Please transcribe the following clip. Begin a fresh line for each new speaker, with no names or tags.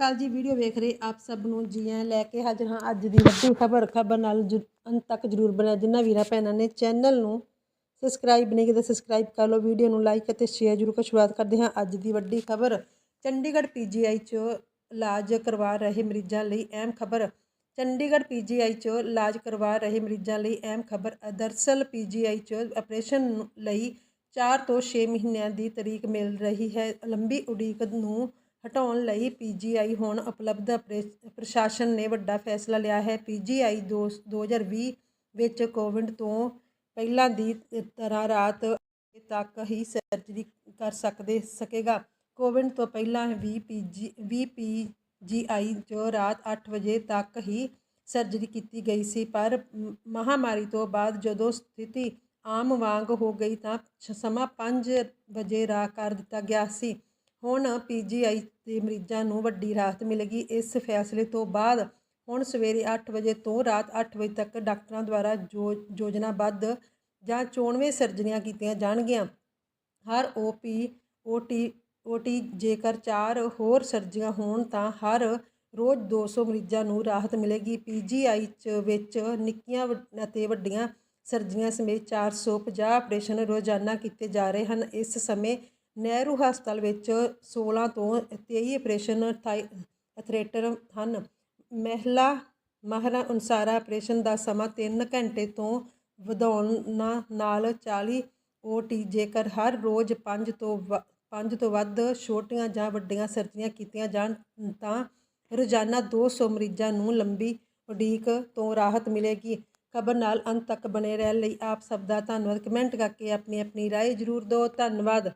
ਅਕਾਲ ਜੀ, ਵੀਡੀਓ ਵੇਖ ਰਹੇ ਆਪ ਸਭ ਨੂੰ ਜੀ ਆਇਆਂ ਲੈ ਕੇ ਹਾਜ਼ਰ ਹਾਂ ਅੱਜ ਦੀ ਵੱਡੀ ਖਬਰ ਖਬਰ ਨਾਲ ਜੁ- ਅੰਤ ਤੱਕ ਜਰੂਰ ਬਣਿਆ। ਜਿਨ੍ਹਾਂ ਵੀਰਾਂ ਭੈਣਾਂ ਨੇ ਚੈਨਲ ਨੂੰ ਸਬਸਕ੍ਰਾਈਬ ਨਹੀਂ ਕੀਤਾ ਸਬਸਕ੍ਰਾਈਬ ਕਰ ਲਓ, ਵੀਡੀਓ ਨੂੰ ਲਾਈਕ ਅਤੇ ਸ਼ੇਅਰ ਜਰੂਰ ਕਰ, ਸ਼ੁਰੂਆਤ ਕਰਦੇ ਹਾਂ ਅੱਜ ਦੀ ਵੱਡੀ ਖਬਰ। ਚੰਡੀਗੜ੍ਹ ਪੀਜੀਆਈ 'ਚ ਇਲਾਜ ਕਰਵਾ ਰਹੇ ਮਰੀਜ਼ਾਂ ਲਈ ਅਹਿਮ ਖਬਰ। ਚੰਡੀਗੜ੍ਹ ਪੀਜੀਆਈ 'ਚ ਇਲਾਜ ਕਰਵਾ ਰਹੇ ਮਰੀਜ਼ਾਂ ਲਈ ਅਹਿਮ ਖਬਰ। ਦਰਅਸਲ ਪੀਜੀਆਈ 'ਚ ਆਪਰੇਸ਼ਨ ਲਈ 4 ਤੋਂ 6 ਮਹੀਨਿਆਂ ਦੀ ਤਰੀਕ ਮਿਲ ਰਹੀ ਹੈ। ਲੰਬੀ ਉਡੀਕ ਨੂੰ ਹਟਾਉਣ ਲਈ ਪੀਜੀਆਈ ਹੁਣ ਉਪਲਬਧ ਪ੍ਰਸ਼ਾਸਨ ਨੇ ਵੱਡਾ ਫੈਸਲਾ ਲਿਆ ਹੈ। ਪੀਜੀਆਈ 2020 ਵਿੱਚ ਕੋਵਿਡ ਤੋਂ ਪਹਿਲਾਂ ਦੀ ਤਰ੍ਹਾਂ ਰਾਤ ਤੱਕ ਹੀ ਸਰਜਰੀ ਕਰ ਸਕਦੇ, ਸਕੇਗਾ। ਕੋਵਿਡ ਤੋਂ ਪਹਿਲਾਂ ਵੀ ਪੀਜੀ ਵੀ ਪੀਜੀਆਈ ਜੋ ਰਾਤ 8 ਵਜੇ ਤੱਕ ਹੀ ਸਰਜਰੀ ਕੀਤੀ ਗਈ ਸੀ, ਪਰ ਮ- ਮਹਾਮਾਰੀ ਤੋਂ ਬਾਅਦ ਜਦੋਂ ਸਥਿਤੀ ਆਮ ਵਾਂਗ ਹੋ ਗਈ ਤਾਂ ਸਮਾਂ 5 ਵਜੇ ਰਾਹ ਕਰ ਦਿੱਤਾ ਗਿਆ ਸੀ। ਹੁਣ ਪੀਜੀਆਈ ਦੇ ਮਰੀਜ਼ਾਂ ਨੂੰ ਵੱਡੀ ਰਾਹਤ ਮਿਲੇਗੀ। ਇਸ ਫੈਸਲੇ ਤੋਂ ਬਾਅਦ ਹੁਣ ਸਵੇਰੇ 8 ਵਜੇ ਤੋਂ ਰਾਤ 8 ਵਜੇ ਤੱਕ ਡਾਕਟਰਾਂ ਦੁਆਰਾ ਜੋ, ਯੋਜਨਾਬੱਧ ਜਾਂ ਚੋਣਵੇਂ ਸਰਜਰੀਆਂ ਕੀਤੀਆਂ ਜਾਣਗੀਆਂ। ਹਰ ਓਪੀ ਓਟੀ ਓਟੀ ਜੇਕਰ ਚਾਰ ਹੋਰ ਸਰਜਰੀਆਂ ਹੋਣ ਤਾਂ ਹਰ ਰੋਜ਼ 200 ਮਰੀਜ਼ਾਂ ਨੂੰ ਰਾਹਤ ਮਿਲੇਗੀ। ਪੀਜੀਆਈ ਚ ਵਿੱਚ ਨਿੱਕੀਆਂ ਵੱ- ਅਤੇ ਵੱਡੀਆਂ ਸਰਜਰੀਆਂ ਸਮੇਤ 450 ਆਪਰੇਸ਼ਨ ਰੋਜ਼ਾਨਾ ਕੀਤੇ ਜਾ ਰਹੇ ਹਨ। ਇਸ ਸਮੇਂ ਨਹਿਰੂ ਹਸਪਤਾਲ ਵਿੱਚ 16 ਤੋਂ 23 ਆਪਰੇਸ਼ਨ ਥਾਈ ਅਥਰੇਟਰ ਹਨ ਮਹਿਲਾ ਮਾਹਰਾਂ ਅਨੁਸਾਰ ਆਪਰੇਸ਼ਨ ਦਾ ਸਮਾਂ 3 ਘੰਟੇ ਤੋਂ ਵਧਾਉਣ ਨਾ- ਨਾਲ 40 ਓਟੀ ਜੇਕਰ ਹਰ ਰੋਜ਼ 5 ਤੋਂ 5 ਤੋਂ ਵੱਧ ਛੋਟੀਆਂ ਜਾਂ ਵੱਡੀਆਂ ਸਰਜਰੀਆਂ ਕੀਤੀਆਂ ਜਾਣ ਤਾਂ ਰੋਜ਼ਾਨਾ 200 ਮਰੀਜ਼ਾਂ ਨੂੰ ਲੰਬੀ ਉਡੀਕ ਤੋਂ ਰਾਹਤ ਮਿਲੇਗੀ ਖਬਰ ਨਾਲ ਅੰਤ ਤੱਕ ਬਣੇ ਰਹਿਣ ਲਈ ਆਪ ਸਭ ਦਾ ਧੰਨਵਾਦ ਕਮੈਂਟ ਕਰਕੇ ਆਪਣੀ ਆਪਣੀ رائے ਜ਼ਰੂਰ ਦਿਓ ਧੰਨਵਾਦ